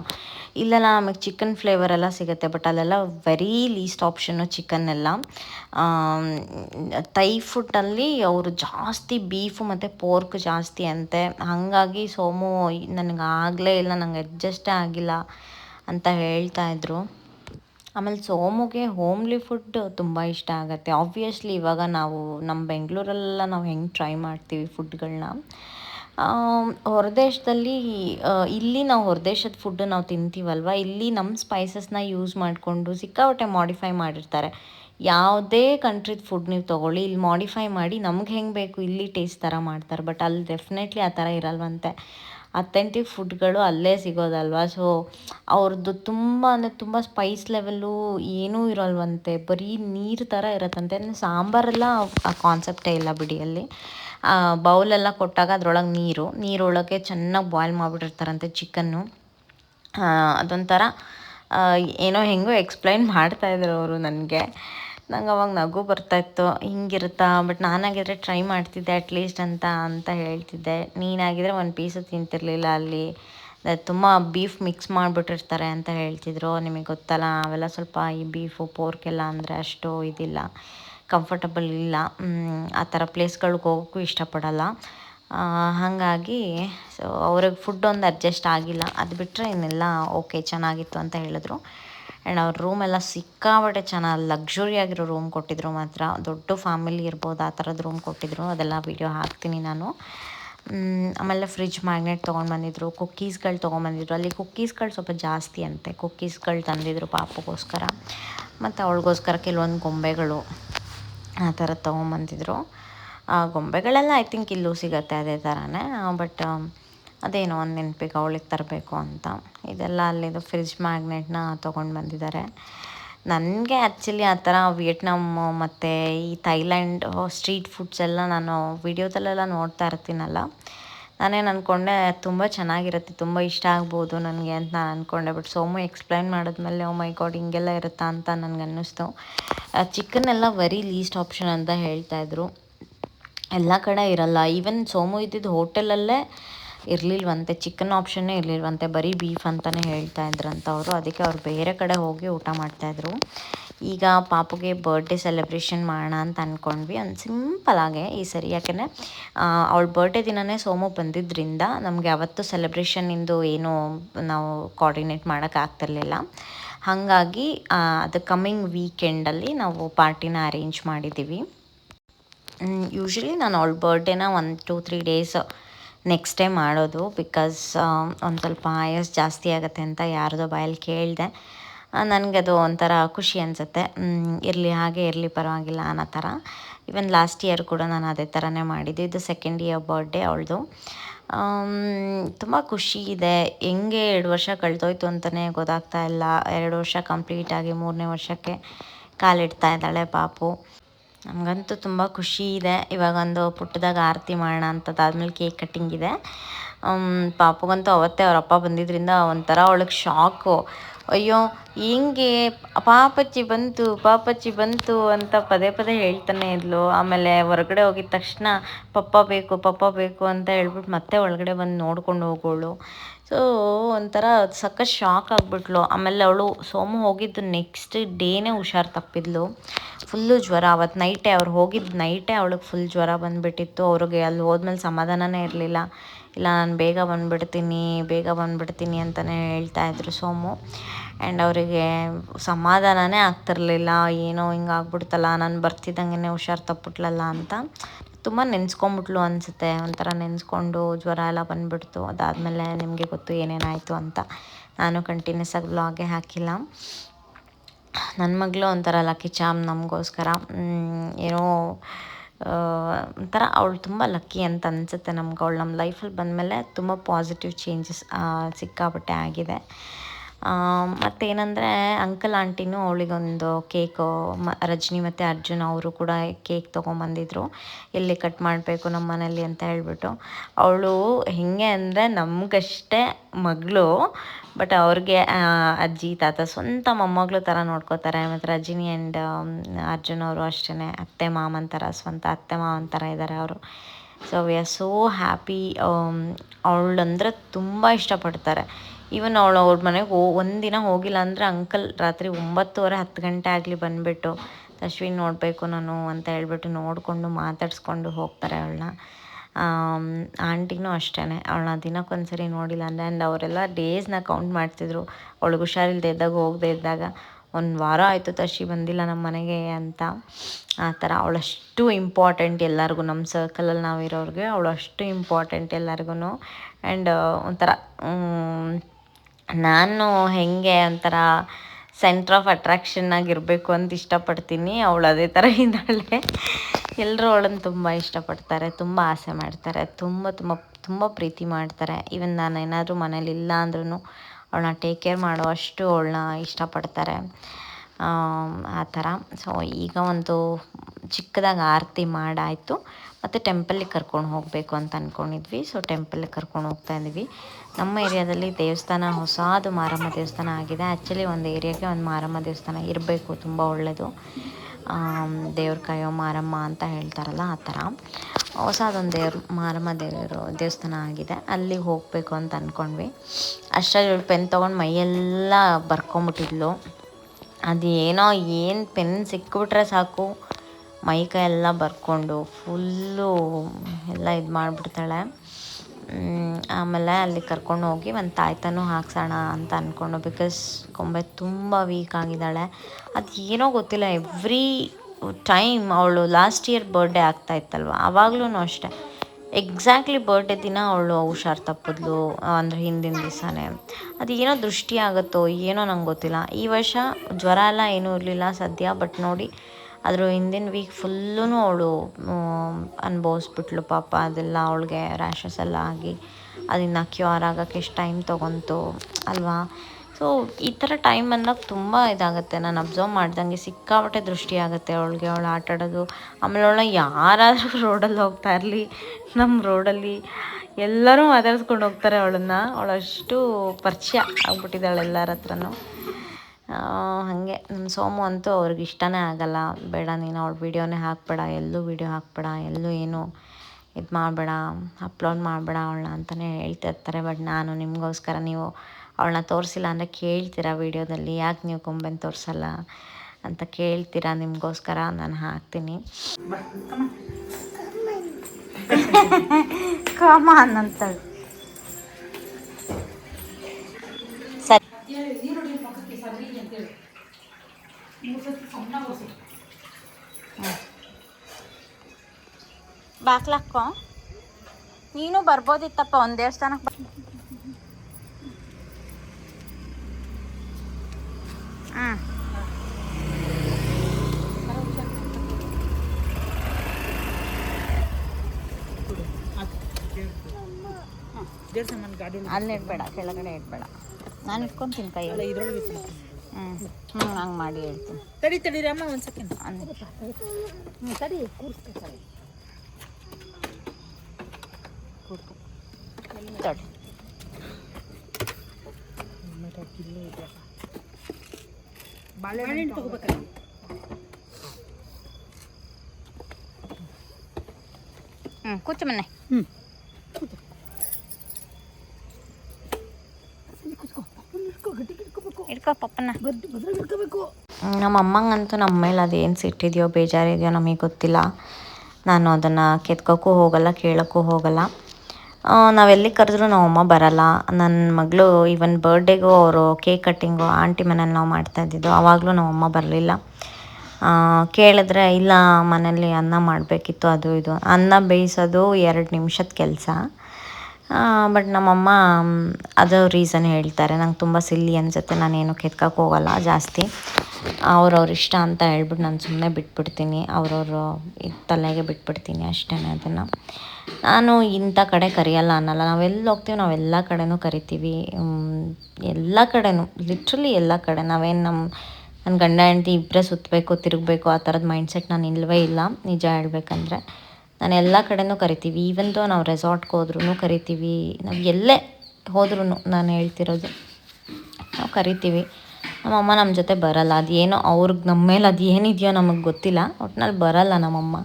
Speaker 4: ಇಲ್ಲೆಲ್ಲ ನಮಗೆ ಚಿಕನ್ ಫ್ಲೇವರ್ ಎಲ್ಲ ಸಿಗುತ್ತೆ ಬಟ್ ಅಲ್ಲೆಲ್ಲ ವೆರಿ ಲೀಸ್ಟ್ ಆಪ್ಷನ್ನು ಚಿಕನ್ ಎಲ್ಲ. ಥೈ ತೈ ಫುಡ್ಡಲ್ಲಿ ಅವರು ಜಾಸ್ತಿ ಬೀಫು ಮತ್ತು ಪೋರ್ಕ್ ಜಾಸ್ತಿ ಅಂತೆ. ಹಾಗಾಗಿ ಸೋಮು ನನಗೆ ಆಗಲೇ ಇಲ್ಲ, ನಂಗೆ ಅಡ್ಜಸ್ಟೇ ಆಗಿಲ್ಲ ಅಂತ ಹೇಳ್ತಾ ಇದ್ರು. ಆಮೇಲೆ ಸೋಮುಗೆ ಹೋಮ್ಲಿ ಫುಡ್ ತುಂಬ ಇಷ್ಟ ಆಗುತ್ತೆ. ಆಬ್ವಿಯಸ್ಲಿ ಇವಾಗ ನಾವು ನಮ್ಮ ಬೆಂಗಳೂರಲ್ಲೆಲ್ಲ ನಾವು ಹೆಂಗೆ ಟ್ರೈ ಮಾಡ್ತೀವಿ ಫುಡ್ಗಳನ್ನ ಹೊರದೇಶದಲ್ಲಿ ಇಲ್ಲಿ ನಾವು ಹೊರದೇಶದ ಫುಡ್ ನಾವು ತಿಂತೀವಲ್ವ? ಇಲ್ಲಿ ನಮ್ಮ ಸ್ಪೈಸಸ್ನ ಯೂಸ್ ಮಾಡಿಕೊಂಡು ಸಿಕ್ಕಾಪಟ್ಟೆ ಮಾಡಿಫೈ ಮಾಡಿರ್ತಾರೆ. ಯಾವುದೇ ಕಂಟ್ರಿದ ಫುಡ್ ನೀವು ತೊಗೊಳ್ಳಿ, ಇಲ್ಲಿ ಮಾಡಿಫೈ ಮಾಡಿ ನಮ್ಗೆ ಹೆಂಗೆ ಬೇಕು, ಇಲ್ಲಿ ಟೇಸ್ಟ್ ಥರ ಮಾಡ್ತಾರೆ. ಬಟ್ ಅಲ್ಲಿ ಡೆಫಿನೆಟ್ಲಿ ಆ ಥರ ಇರಲ್ವಂತೆ. ಅಥೆಂಟಿಕ್ ಫುಡ್ಗಳು ಅಲ್ಲೇ ಸಿಗೋದಲ್ವ? ಸೊ ಅವ್ರದ್ದು ತುಂಬ ಅಂದರೆ ತುಂಬ ಸ್ಪೈಸ್ ಲೆವೆಲ್ಲು ಏನೂ ಇರಲ್ವಂತೆ. ಬರೀ ನೀರು ಥರ ಇರತ್ತಂತೆ. ಸಾಂಬಾರೆಲ್ಲ ಆ ಕಾನ್ಸೆಪ್ಟೇ ಇಲ್ಲ ಬಿಡಿ ಅಲ್ಲಿ. ಬೌಲೆಲ್ಲ ಕೊಟ್ಟಾಗ ಅದರೊಳಗೆ ನೀರು. ನೀರೊಳಗೆ ಚೆನ್ನಾಗಿ ಬಾಯ್ಲ್ ಮಾಡಿಬಿಟ್ಟಿರ್ತಾರಂತೆ ಚಿಕನ್ನು ಅದೊಂಥರ ಏನೋ ಹೆಂಗೋ ಎಕ್ಸ್ಪ್ಲೈನ್ ಮಾಡ್ತಾಯಿದ್ರು ಅವರು ನನಗೆ. ನಂಗೆ ಅವಾಗ ನಗು ಬರ್ತಾಯಿತ್ತು ಹಿಂಗಿರುತ್ತಾ? ಬಟ್ ನಾನಾಗಿದ್ದರೆ ಟ್ರೈ ಮಾಡ್ತಿದ್ದೆ ಅಟ್ಲೀಸ್ಟ್ ಅಂತ ಅಂತ ಹೇಳ್ತಿದ್ದೆ. ನೀನಾಗಿದ್ದರೆ ಒಂದು ಪೀಸು ತಿಂತಿರಲಿಲ್ಲ ಅಲ್ಲಿ. ತುಂಬ ಬೀಫ್ ಮಿಕ್ಸ್ ಮಾಡಿಬಿಟ್ಟಿರ್ತಾರೆ ಅಂತ ಹೇಳ್ತಿದ್ರು. ನಿಮಗೆ ಗೊತ್ತಲ್ಲ, ಅವೆಲ್ಲ ಸ್ವಲ್ಪ ಈ ಬೀಫು ಪೋರ್ಕೆಲ್ಲ ಅಂದರೆ ಅಷ್ಟು ಇದಿಲ್ಲ ಕಂಫರ್ಟಬಲ್ ಇಲ್ಲ. ಆ ಥರ ಪ್ಲೇಸ್ಗಳಿಗೆ ಹೋಗೋಕ್ಕೂ ಇಷ್ಟಪಡಲ್ಲ. ಹಾಗಾಗಿ ಸೊ ಅವ್ರಿಗೆ ಫುಡ್ ಒಂದು ಅಡ್ಜಸ್ಟ್ ಆಗಿಲ್ಲ. ಅದು ಬಿಟ್ಟರೆ ಇನ್ನೆಲ್ಲ ಓಕೆ ಚೆನ್ನಾಗಿತ್ತು ಅಂತ ಹೇಳಿದ್ರು. ಆ್ಯಂಡ್ ಅವ್ರ ರೂಮ್ ಎಲ್ಲ ಸಿಕ್ಕಾಪಟ್ಟೆ ಚೆನ್ನಾಗಿ ಲಕ್ಸುರಿ ಆಗಿರೋ ರೂಮ್ ಕೊಟ್ಟಿದ್ರು ಮಾತ್ರ. ದೊಡ್ಡ ಫ್ಯಾಮಿಲಿ ಇರ್ಬೋದು, ಆ ಥರದ್ದು ರೂಮ್ ಕೊಟ್ಟಿದ್ರು. ಅದೆಲ್ಲ ವೀಡಿಯೋ ಹಾಕ್ತೀನಿ ನಾನು. ಆಮೇಲೆ ಫ್ರಿಜ್ ಮ್ಯಾಗ್ನೆಟ್ ತೊಗೊಂಡು ಬಂದಿದ್ರು. ಕುಕ್ಕೀಸ್ಗಳು ತೊಗೊಂಡ್ಬಂದಿದ್ರು ಅಲ್ಲಿ ಕುಕ್ಕೀಸ್ಗಳು ಸ್ವಲ್ಪ ಜಾಸ್ತಿ ಅಂತೆ. ಕುಕ್ಕೀಸ್ಗಳು ತಂದಿದ್ರು ಪಾಪಗೋಸ್ಕರ. ಮತ್ತು ಅವಳಿಗೋಸ್ಕರ ಕೆಲವೊಂದು ಗೊಂಬೆಗಳು ಆ ಥರ ತೊಗೊಂಬಂದಿದ್ರು ಗೊಂಬೆಗಳೆಲ್ಲ ಐ ಥಿಂಕ್ ಇಲ್ಲೂ ಸಿಗತ್ತೆ ಅದೇ ಥರನೇ ಬಟ್ ಅದೇನೋ ಒಂದು ನೆನಪಿಗೆ ಅವಳಿಗೆ ತರಬೇಕು ಅಂತ. ಇದೆಲ್ಲ ಅಲ್ಲಿದು ಫ್ರಿಜ್ ಮ್ಯಾಗ್ನೆಟ್ನ ತೊಗೊಂಡು ಬಂದಿದ್ದಾರೆ. ನನಗೆ ಆ್ಯಕ್ಚುಲಿ ಆ ಥರ ವಿಯೆಟ್ನಾಮ್ ಮತ್ತು ಈ ಥೈಲ್ಯಾಂಡ್ ಸ್ಟ್ರೀಟ್ ಫುಡ್ಸ್ ಎಲ್ಲ ನಾನು ವಿಡಿಯೋದಲ್ಲೆಲ್ಲ ನೋಡ್ತಾ ಇರ್ತೀನಲ್ಲ. ನಾನೇನು ಅಂದ್ಕೊಂಡೆ ತುಂಬ ಚೆನ್ನಾಗಿರುತ್ತೆ, ತುಂಬ ಇಷ್ಟ ಆಗ್ಬೋದು ನನಗೆ ಅಂತ ನಾನು ಅಂದ್ಕೊಂಡೆ ಬಟ್ ಸೋಮು ಎಕ್ಸ್ಪ್ಲೈನ್ ಮಾಡಿದ್ಮೇಲೆ ಓ ಮೈ ಗಾಡ್ ಹಿಂಗೆಲ್ಲ ಇರುತ್ತಾ? ಅಂತ ನನಗೆ ಅನ್ನಿಸ್ತು. ಚಿಕನ್ ಎಲ್ಲ ವೆರಿ ಲೀಸ್ಟ್ ಆಪ್ಷನ್ ಅಂತ ಹೇಳ್ತಾಯಿದ್ರು ಎಲ್ಲ ಕಡೆ ಇರಲ್ಲ. ಈವನ್ ಸೋಮು ಇದ್ದಿದ್ದು ಹೋಟೆಲಲ್ಲೇ ಇರಲಿಲ್ವಂತೆ, ಚಿಕನ್ ಆಪ್ಷನ್ನೇ ಇರಲಿಲ್ವಂತೆ, ಬರೀ ಬೀಫ್ ಅಂತಲೇ ಹೇಳ್ತಾ ಇದ್ರಂತ ಅವರು. ಅದಕ್ಕೆ ಅವ್ರು ಬೇರೆ ಕಡೆ ಹೋಗಿ ಊಟ ಮಾಡ್ತಾಯಿದ್ರು ಈಗ ಪಾಪುಗೆ ಬರ್ಡೇ ಸೆಲೆಬ್ರೇಷನ್ ಮಾಡೋಣ ಅಂತ ಅಂದ್ಕೊಂಡ್ವಿ ಒಂದು ಸಿಂಪಲಾಗೆ ಈ ಸರಿ. ಯಾಕೆಂದರೆ ಅವಳ ಬರ್ಡೇ ದಿನವೇ ಸೋಮು ಬಂದಿದ್ದರಿಂದ ನಮಗೆ ಅವತ್ತು ಸೆಲೆಬ್ರೇಷನಿಂದು ಏನು ನಾವು ಕೋಆರ್ಡಿನೇಟ್ ಮಾಡೋಕ್ಕಾಗ್ತಿರ್ಲಿಲ್ಲ ಹಾಗಾಗಿ ಅದು ಕಮ್ಮಿಂಗ್ ವೀಕೆಂಡಲ್ಲಿ ನಾವು ಪಾರ್ಟಿನ ಅರೇಂಜ್ ಮಾಡಿದ್ದೀವಿ ಯೂಶ್ವಲಿ ನಾನು ಅವಳ ಬರ್ಡೇನ one two three days next day ಮಾಡೋದು ಬಿಕಾಸ್ ಒಂದು ಸ್ವಲ್ಪ ಆಯಸ್ ಜಾಸ್ತಿ ಆಗುತ್ತೆ ಅಂತ ಯಾರದೋ ಬಾಯಲ್ಲಿ ಕೇಳಿದೆ. ನನಗದು ಒಂಥರ ಖುಷಿ ಅನಿಸುತ್ತೆ. ಇರಲಿ, ಹಾಗೆ ಇರಲಿ, ಪರವಾಗಿಲ್ಲ ಅನ್ನೋ ಥರ. ಈವನ್ ಲಾಸ್ಟ್ ಇಯರ್ ಕೂಡ ನಾನು ಅದೇ ಥರನೇ ಮಾಡಿದ್ದು. ಇದು ಸೆಕೆಂಡ್ ಇಯರ್ ಬರ್ಡೇ ಅವಳದು. ತುಂಬ ಖುಷಿ ಇದೆ. ಹೆಂಗೆ ಎರಡು ವರ್ಷ ಕಳೆದೋಯ್ತು ಅಂತಲೇ ಗೊತ್ತಾಗ್ತಾ ಇಲ್ಲ. ಎರಡು ವರ್ಷ ಕಂಪ್ಲೀಟಾಗಿ ಮೂರನೇ ವರ್ಷಕ್ಕೆ ಕಾಲಿಡ್ತಾ ಇದ್ದಾಳೆ ಪಾಪು. ನಮಗಂತೂ ತುಂಬ ಖುಷಿ ಇದೆ. ಇವಾಗ ಒಂದು ಪುಟ್ಟದಾಗ ಆರತಿ ಮಾಡೋಣ ಅಂತದಾದ್ಮೇಲೆ ಕೇಕ್ ಕಟ್ಟಿಂಗ್ ಇದೆ. ಪಾಪಗಂತೂ ಅವತ್ತೇ ಅಪ್ಪ ಬಂದಿದ್ದರಿಂದ ಒಂಥರ ಅವಳಿಗೆ ಶಾಕು ಅಯ್ಯೋ, ಹಿಂಗೆ ಪಾಪಚ್ಚಿ ಬಂತು ಪಾಪಚ್ಚಿ ಬಂತು ಅಂತ ಪದೇ ಪದೇ ಹೇಳ್ತಾನೆ ಇದ್ಲು. ಆಮೇಲೆ ಹೊರಗಡೆ ಹೋಗಿದ ತಕ್ಷಣ, ಪಪ್ಪ ಬೇಕು ಪಪ್ಪ ಬೇಕು ಅಂತ ಹೇಳ್ಬಿಟ್ಟು ಮತ್ತೆ ಒಳಗಡೆ ಬಂದು ನೋಡ್ಕೊಂಡು ಹೋಗೋಳು. ಸೊ ಒಂಥರ ಸಖತ್ ಶಾಕ್ ಆಗಿಬಿಟ್ಲು. ಆಮೇಲೆ ಅವಳು ಸೋಮು ಹೋಗಿದ್ದು ನೆಕ್ಸ್ಟ್ ಡೇನೇ ಹುಷಾರು ತಪ್ಪಿದ್ಲು. ಫುಲ್ಲು ಜ್ವರ. ಅವತ್ತು ನೈಟೇ ಅವ್ರು ಹೋಗಿದ್ದ ನೈಟೇ ಅವಳಿಗೆ ಫುಲ್ ಜ್ವರ ಬಂದುಬಿಟ್ಟಿತ್ತು. ಅವ್ರಿಗೆ ಅಲ್ಲಿ ಹೋದ್ಮೇಲೆ ಸಮಾಧಾನನೇ ಇರಲಿಲ್ಲ. ಇಲ್ಲ, ನಾನು ಬೇಗ ಬಂದುಬಿಡ್ತೀನಿ ಬೇಗ ಬಂದುಬಿಡ್ತೀನಿ ಅಂತಲೇ ಹೇಳ್ತಾ ಇದ್ರು ಸೋಮು. ಆ್ಯಂಡ್ ಅವರಿಗೆ ಸಮಾಧಾನನೇ ಆಗ್ತಿರ್ಲಿಲ್ಲ. ಏನೋ ಹಿಂಗೆ ಆಗ್ಬಿಡ್ತಲ್ಲ, ನಾನು ಬರ್ತಿದ್ದಂಗೆ ಹುಷಾರು ತಪ್ಪಿಟ್ಲಲ್ಲ ಅಂತ. ತುಂಬ ನೆನೆಸ್ಕೊಂಬಿಟ್ಲು ಅನಿಸುತ್ತೆ. ಒಂಥರ ನೆನೆಸ್ಕೊಂಡು ಜ್ವರ ಎಲ್ಲ ಬಂದುಬಿಡ್ತು. ಅದಾದಮೇಲೆ ನಿಮಗೆ ಗೊತ್ತು ಏನೇನಾಯಿತು ಅಂತ. ನಾನು ಕಂಟಿನ್ಯೂಸ್ ಆಗಿ ಬ್ಲಾಗೇ ಹಾಕಿಲ್ಲ. ನನ್ನ ಮಗಳು ಒಂಥರ ಲಕ್ಕಿ ಚಾಮ್ ನಮಗೋಸ್ಕರ. ಏನೋ ಒಂಥರ ಅವಳು ತುಂಬ ಲಕ್ಕಿ ಅಂತ ಅನಿಸುತ್ತೆ ನಮ್ಗೆ. ಅವಳು ನಮ್ಮ ಲೈಫಲ್ಲಿ ಬಂದಮೇಲೆ ತುಂಬ ಪಾಸಿಟಿವ್ ಚೇಂಜಸ್ ಸಿಕ್ಕಾಪಟ್ಟೆ ಆಗಿದೆ. ಮತ್ತೇನಂದರೆ ಅಂಕಲ್ ಆಂಟಿನೂ ಅವಳಿಗೊಂದು ಕೇಕು ಮ, ರಜನಿ ಮತ್ತು ಅರ್ಜುನ್ ಅವರು ಕೂಡ ಕೇಕ್ ತೊಗೊಂಬಂದಿದ್ರು. ಎಲ್ಲಿ ಕಟ್ ಮಾಡಬೇಕು ನಮ್ಮ ಮನೇಲಿ ಅಂತ ಹೇಳಿಬಿಟ್ಟು. ಅವಳು ಹೇಗೆ ಅಂದರೆ ನಮಗಷ್ಟೇ ಮಗಳು ಬಟ್ ಅವ್ರಿಗೆ ಅಜ್ಜಿ, ತಾತ ಸ್ವಂತ ಮೊಮ್ಮಗಳು ಥರ ನೋಡ್ಕೋತಾರೆ. ಮತ್ತು ರಜಿನಿ ಆ್ಯಂಡ್ ಅರ್ಜುನ್ ಅವರು ಅಷ್ಟೇ ಅತ್ತೆ ಮಾಮನ ಥರ ಸ್ವಂತ ಅತ್ತೆ ಮಾವನ ಥರ ಇದ್ದಾರೆ ಅವರು. So we are so happy ಅವಳಂದ್ರೆ ತುಂಬ ಇಷ್ಟಪಡ್ತಾರೆ. ಈವನ್ ಅವಳು ಅವ್ರ ಮನೆಗೆ ಹೋ ಒಂದಿನ ಹೋಗಿಲ್ಲ ಅಂದರೆ ಅಂಕಲ್ ರಾತ್ರಿ ಒಂಬತ್ತುವರೆ, ಹತ್ತು ಗಂಟೆ ಆಗಲಿ ಬಂದುಬಿಟ್ಟು, ಅಶ್ವಿನ್ ನೋಡಬೇಕು ನಾನು ಅಂತ ಹೇಳ್ಬಿಟ್ಟು ನೋಡಿಕೊಂಡು ಮಾತಾಡಿಸ್ಕೊಂಡು ಹೋಗ್ತಾರೆ ಅವಳನ್ನ. ಆಂಟಿನೂ ಅಷ್ಟೇ ಅವಳನ್ನ ದಿನಕ್ಕೊಂದ್ಸರಿ ನೋಡಿಲ್ಲ. ಅಂದರೆ ಆ್ಯಂಡ್ ಅವರೆಲ್ಲ ಡೇಸ್ನ ಕೌಂಟ್ ಮಾಡ್ತಿದ್ರು. ಅವಳಿಗೆ ಹುಷಾರಿಲ್ಲದೆ ಇದ್ದಾಗ, ಹೋಗದೆ ಇದ್ದಾಗ. ಒಂದು ವಾರ ಆಯಿತು ತಶಿ ಬಂದಿಲ್ಲ ನಮ್ಮ ಮನೆಗೆ ಅಂತ. ಆ ಥರ ಅವಳಷ್ಟು ಇಂಪಾರ್ಟೆಂಟ್ ಎಲ್ಲರಿಗೂ, ನಮ್ಮ ಸರ್ಕಲಲ್ಲಿ ನಾವಿರೋರಿಗೆ ಅವಳು ಅಷ್ಟು ಇಂಪಾರ್ಟೆಂಟ್ ಎಲ್ಲರಿಗೂ ಆ್ಯಂಡ್ ಒಂಥರ ನಾನು ಹೇಗೆ ಒಂಥರ ಸೆಂಟ್ರ್ ಆಫ್ ಅಟ್ರಾಕ್ಷನ್ ಆಗಿರಬೇಕು ಅಂತ ಇಷ್ಟಪಡ್ತೀನಿ. ಅವಳು ಅದೇ ಥರ ಇದ್ದಾಳೆ. ಎಲ್ಲರೂ ಅವಳನ್ನು ತುಂಬ ಇಷ್ಟಪಡ್ತಾರೆ, ತುಂಬ ಆಸೆ ಮಾಡ್ತಾರೆ, ತುಂಬ ತುಂಬ ತುಂಬ ಪ್ರೀತಿ ಮಾಡ್ತಾರೆ. ಈವನ್ ನಾನು ಏನಾದರೂ ಮನೇಲಿ ಇಲ್ಲ ಅಂದ್ರೂ ಅವಳನ್ನ ಟೇಕ್ ಕೇರ್ ಮಾಡೋ ಅಷ್ಟು ಅವಳನ್ನ ಇಷ್ಟಪಡ್ತಾರೆ. ಆ ಥರ ಸೊ ಈಗ ಒಂದು ಚಿಕ್ಕದಾಗಿ ಆರತಿ ಮಾಡಾಯಿತು. ಮತ್ತು ಟೆಂಪಲ್ಲಿಗೆ ಕರ್ಕೊಂಡು ಹೋಗಬೇಕು ಅಂತ ಅಂದ್ಕೊಂಡಿದ್ವಿ ಸೊ ಟೆಂಪಲ್ಗೆ ಕರ್ಕೊಂಡು ಹೋಗ್ತಾ ಇದ್ವಿ ನಮ್ಮ ಏರಿಯಾದಲ್ಲಿ ದೇವಸ್ಥಾನ, ಹೊಸದು ಮಾರಮ್ಮ ದೇವಸ್ಥಾನ ಆಗಿದೆ. ಆ್ಯಕ್ಚುಲಿ ಒಂದು ಏರಿಯಾಗೆ ಒಂದು ಮಾರಮ್ಮ ದೇವಸ್ಥಾನ ಇರಬೇಕು. ತುಂಬ ಒಳ್ಳೆಯದು ದೇವ್ರ ಕಾಯೋ ಮಾರಮ್ಮ ಅಂತ ಹೇಳ್ತಾರಲ್ಲ, ಆ ಥರ. ಹೊಸದೊಂದು ದೇವ್ರ, ಮಾರಮ್ಮ ದೇವರು ದೇವಸ್ಥಾನ ಆಗಿದೆ. ಅಲ್ಲಿಗೆ ಹೋಗಬೇಕು ಅಂತ ಅಂದ್ಕೊಂಡ್ವಿ ಅಷ್ಟರಲ್ಲಿ ಪೆನ್ ತೊಗೊಂಡು ಮೈಯೆಲ್ಲ ಬರ್ಕೊಂಬಿಟ್ಟಿದ್ಲು. ಅದು ಏನೋ ಏನು ಪೆನ್ ಸಿಕ್ಕಿಬಿಟ್ರೆ ಸಾಕು. ಮೈ ಕೈ ಎಲ್ಲ ಬರ್ಕೊಂಡು ಫುಲ್ಲು ಎಲ್ಲ ಇದು ಮಾಡಿಬಿಡ್ತಾಳೆ. ಆಮೇಲೆ ಅಲ್ಲಿ ಕರ್ಕೊಂಡು ಹೋಗಿ ಒಂದು ತಾಯ್ತನೂ ಹಾಕ್ಸೋಣ ಅಂತ ಅಂದ್ಕೊಂಡು ಬಿಕಾಸ್ ಕೊಂಬೆ ತುಂಬ ವೀಕ್ ಆಗಿದ್ದಾಳೆ. ಅದು ಏನೋ ಗೊತ್ತಿಲ್ಲ ಎವ್ರಿ ಟೈಮ್ ಅವಳು ಲಾಸ್ಟ್ ಇಯರ್ ಬರ್ಡೇ ಆಗ್ತಾ ಇತ್ತಲ್ವ? ಆವಾಗಲೂ ಅಷ್ಟೇ. ಎಕ್ಸಾಕ್ಟ್ಲಿ ಬರ್ಡೇ ದಿನ ಅವಳು ಹುಷಾರು ತಪ್ಪಿದ್ಲು, ಅಂದರೆ ಹಿಂದಿನ ದಿವಸನೇ. ಅದು ಏನೋ ದೃಷ್ಟಿ ಆಗುತ್ತೋ, ಏನೋ ನಂಗೆ ಗೊತ್ತಿಲ್ಲ. ಈ ವರ್ಷ ಜ್ವರ ಎಲ್ಲ ಏನೂ ಇರಲಿಲ್ಲ ಸದ್ಯ ಬಟ್ ನೋಡಿ ಅದ್ರ ಹಿಂದಿನ ವೀಕ್ ಫುಲ್ಲೂ ಅವಳು ಅನುಭವಿಸ್ಬಿಟ್ಲು ಪಾಪ. ಅದೆಲ್ಲ ಅವಳಿಗೆ ರ್ಯಾಷಸ್ ಎಲ್ಲ ಆಗಿ ಅದನ್ನು ಕ್ಯೂರ್ ಆಗೋಕ್ಕೆ ಎಷ್ಟು ಟೈಮ್ ತೊಗೊಂತು, ಅಲ್ವಾ? ಸೊ ಈ ಥರ ಟೈಮ್ ಬಂದಾಗ ತುಂಬ ಇದಾಗುತ್ತೆ. ನಾನು ಅಬ್ಸರ್ವ್ ಮಾಡ್ದಂಗೆ ಸಿಕ್ಕಾಪಟ್ಟೆ ದೃಷ್ಟಿ ಆಗುತ್ತೆ ಅವಳಿಗೆ. ಅವಳು ಆಟ ಆಡೋದು, ಆಮೇಲೆ ಅವಳ ಯಾರಾದರೂ ರೋಡಲ್ಲಿ ಹೋಗ್ತಾ ಇರಲಿ ನಮ್ಮ ರೋಡಲ್ಲಿ ಎಲ್ಲರೂ ಮಾತಾಡಿಸ್ಕೊಂಡು ಹೋಗ್ತಾರೆ ಅವಳನ್ನು. ಅವಳಷ್ಟು ಪರಿಚಯ ಆಗ್ಬಿಟ್ಟಿದ್ದಾಳೆ ಎಲ್ಲರ ಹತ್ರನೂ. ಹಾಗೆ ನಮ್ಮ ಸೋಮು ಅಂತೂ ಅವ್ರಿಗೆ ಇಷ್ಟನೇ ಆಗಲ್ಲ. ಬೇಡ, ನೀನು ಅವ್ಳ ವೀಡಿಯೋನೇ ಹಾಕ್ಬೇಡ, ಎಲ್ಲೂ ವೀಡಿಯೋ ಹಾಕ್ಬೇಡ, ಎಲ್ಲೂ ಏನು ಇದು ಮಾಡಬೇಡ, ಅಪ್ಲೋಡ್ ಮಾಡಬೇಡ ಅವಳನ್ನ ಅಂತಲೇ ಹೇಳ್ತಾ ಇರ್ತಾರೆ. ಬಟ್ ನಾನು ನಿಮಗೋಸ್ಕರ ನೀವು ಅವಳನ್ನ ತೋರಿಸಿಲ್ಲ ಅಂದರೆ ಕೇಳ್ತೀರಾ ವೀಡಿಯೋದಲ್ಲಿ? ಯಾಕೆ ನೀವು ಕೊಂಬೆನ್ ತೋರಿಸಲ್ಲ ಅಂತ ಕೇಳ್ತೀರಾ ನಿಮಗೋಸ್ಕರ? ನಾನು ಹಾಕ್ತೀನಿ. ಕಾಮನ್ ಅಂತ
Speaker 5: ಹೇಳಿ ನೀರುಳ್ಳಿ ಪಕ್ಕಕ್ಕೆ ಸರಿ ಅಂತೇಳಿ ಮೂರು ಸತಿ ಸಣ್ಣ ಬರ್ಸು
Speaker 4: ಬಾಕ್ಲಾಕೋ ನೀನು ಬರ್ಬೋದಿತ್ತಪ್ಪ ಒಂದು ದೇವಸ್ಥಾನಕ್ಕೆ
Speaker 2: ಹಾಂ.
Speaker 4: ಅಲ್ಲಿ ಇಡ್ಬೇಡ ಕೆಳಗಡೆ ಇಡಬೇಡ. ನಾನು ಇಟ್ಕೊತೀನಿ ಕೈಯಲ್ಲಿ.
Speaker 2: ಇದ್ರೊಳಗೆ
Speaker 4: ಹ್ಞೂ ಹ್ಞೂ ಹಂಗೆ ಮಾಡಿ ಹೇಳ್ತೀನಿ.
Speaker 2: ತಡಿ ತಡೀರಿ ಅಮ್ಮ ಒಂದು ಸೆಕೆಂಡ್
Speaker 5: ಹ್ಞೂ ಸರಿ ಕೂರಿಸ್ಕೊ ಸರಿ
Speaker 4: ತಡಿ.
Speaker 5: ಬಾಳೆಹಣ್ಣು ತಗೋಬೇಕಲ್ಲ
Speaker 4: ಹ್ಞೂ ಕೂತು ಮನೆ
Speaker 5: ಹ್ಞೂ
Speaker 4: ಪಪ್ಪನ ನಮ್ಮ ಅಮ್ಮಂಗಂತೂ ನಮ್ಮ ಮೇಲೆ ಅದೇನು ಸಿಟ್ಟಿದೆಯೋ ಬೇಜಾರಿದೆಯೋ ನಮಗೆ ಗೊತ್ತಿಲ್ಲ. ನಾನು ಅದನ್ನು ಕೆತ್ಕೋಕ್ಕೂ ಹೋಗಲ್ಲ ಕೇಳೋಕ್ಕೂ ಹೋಗಲ್ಲ. ನಾವೆಲ್ಲಿ ಕರೆದ್ರೂ ನಮ್ಮಮ್ಮ ಬರಲ್ಲ. ನನ್ನ ಮಗಳು ಇವನ್ ಬರ್ಡೇಗೂ ಅವರು ಕೇಕ್ ಕಟ್ಟಿಂಗು ಆಂಟಿ ಮನೇಲಿ ನಾವು ಮಾಡ್ತಾ ಇದ್ದಿದ್ದು ಆವಾಗಲೂ ನಮ್ಮಮ್ಮ ಬರಲಿಲ್ಲ. ಕೇಳಿದ್ರೆ ಇಲ್ಲ ಮನೇಲಿ ಅನ್ನ ಮಾಡಬೇಕಿತ್ತು ಅದು ಇದು. ಅನ್ನ ಬೇಯಿಸೋದು ಎರಡು ನಿಮಿಷದ ಕೆಲಸ. ಬಟ್ ನಮ್ಮಮ್ಮ ಅದು ರೀಸನ್ ಹೇಳ್ತಾರೆ. ನಂಗೆ ತುಂಬ ಸಿಲ್ಲಿ ಅನಿಸುತ್ತೆ. ನಾನೇನು ಕೆತ್ಕಕ್ಕೆ ಹೋಗಲ್ಲ ಜಾಸ್ತಿ. ಅವ್ರವ್ರ ಇಷ್ಟ ಅಂತ ಹೇಳ್ಬಿಟ್ಟು ನಾನು ಸುಮ್ಮನೆ ಬಿಟ್ಬಿಡ್ತೀನಿ. ಅವ್ರವ್ರ ತಲೆಗೆ ಬಿಟ್ಬಿಡ್ತೀನಿ ಅಷ್ಟೇ ಅದನ್ನು. ನಾನು ಇಂಥ ಕಡೆ ಕರೆಯಲ್ಲ ಅನ್ನಲ್ಲ. ನಾವೆಲ್ಲಿ ಹೋಗ್ತೀವಿ, ನಾವೆಲ್ಲ ಕಡೆನೂ ಕರಿತೀವಿ. ಎಲ್ಲ ಕಡೆನೂ ಲಿಟ್ರಲಿ ಎಲ್ಲ ಕಡೆ. ನಾವೇನು ನಮ್ಮ ನನ್ನ ಗಂಡ ಹೆಂಡತಿ ಇಬ್ಬರೇ ಸುತ್ತಬೇಕು ತಿರುಗಬೇಕು ಆ ಥರದ ಮೈಂಡ್ಸೆಟ್ ನಾನು ಇಲ್ಲವೇ ಇಲ್ಲ. ನಿಜ ಹೇಳ್ಬೇಕಂದ್ರೆ. ನಾನು ಎಲ್ಲ ಕಡೆನೂ ಕರಿತೀವಿ. ಈವನ್ ದೋ ನಾವು ರೆಸಾರ್ಟ್ಗೆ ಹೋದ್ರೂ ಕರಿತೀವಿ. ನಾವು ಎಲ್ಲೇ ಹೋದ್ರೂ ನಾನು ಹೇಳ್ತಿರೋದು ನಾವು ಕರಿತೀವಿ. ನಮ್ಮಮ್ಮ ನಮ್ಮ ಜೊತೆ ಬರಲ್ಲ. ಅದೇನೋ ಅವ್ರಿಗೆ ನಮ್ಮ ಮೇಲೆ ಅದು ಏನಿದೆಯೋ ನಮಗೆ ಗೊತ್ತಿಲ್ಲ. ಒಟ್ನಲ್ಲಿ ಬರಲ್ಲ ನಮ್ಮಮ್ಮ.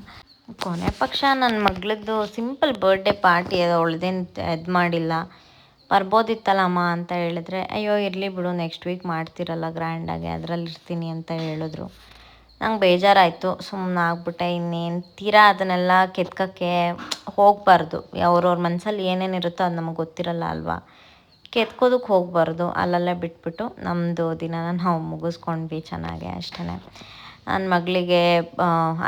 Speaker 4: ಕೊನೆ ಪಕ್ಷ ನನ್ನ ಮಗಳದ್ದು ಸಿಂಪಲ್ ಬರ್ಡೇ ಪಾರ್ಟಿ ಅದು ಅವಳದೇನು ಇದು ಮಾಡಿಲ್ಲ. ಬರ್ಬೋದಿತ್ತಲ್ಲಮ್ಮ ಅಂತ ಹೇಳಿದ್ರೆ, ಅಯ್ಯೋ ಇರಲಿ ಬಿಡು ನೆಕ್ಸ್ಟ್ ವೀಕ್ ಮಾಡ್ತಿರಲ್ಲ ಗ್ರ್ಯಾಂಡಾಗಿ ಅದರಲ್ಲಿ ಇರ್ತೀನಿ ಅಂತ ಹೇಳಿದ್ರು. ನಂಗೆ ಬೇಜಾರಾಯಿತು. ಸುಮ್ಮನೆ ಆಗ್ಬಿಟ್ಟೆ. ಇನ್ನೇನು ತೀರಾ ಅದನ್ನೆಲ್ಲ ಕೆತ್ಕೋಕ್ಕೆ ಹೋಗಬಾರ್ದು. ಅವ್ರವ್ರ ಮನಸ್ಸಲ್ಲಿ ಏನೇನು ಇರುತ್ತೋ ಅದು ನಮಗೆ ಗೊತ್ತಿರಲ್ಲ ಅಲ್ವಾ? ಕೆತ್ಕೋದಕ್ಕೆ ಹೋಗಬಾರ್ದು. ಅಲ್ಲಲ್ಲೇ ಬಿಟ್ಬಿಟ್ಟು ನಮ್ಮದು ದಿನನ ನಾವು ಮುಗಿಸ್ಕೊಂಡ್ವಿ ಚೆನ್ನಾಗೆ ಅಷ್ಟೇ ನನ್ನ ಮಗಳಿಗೆ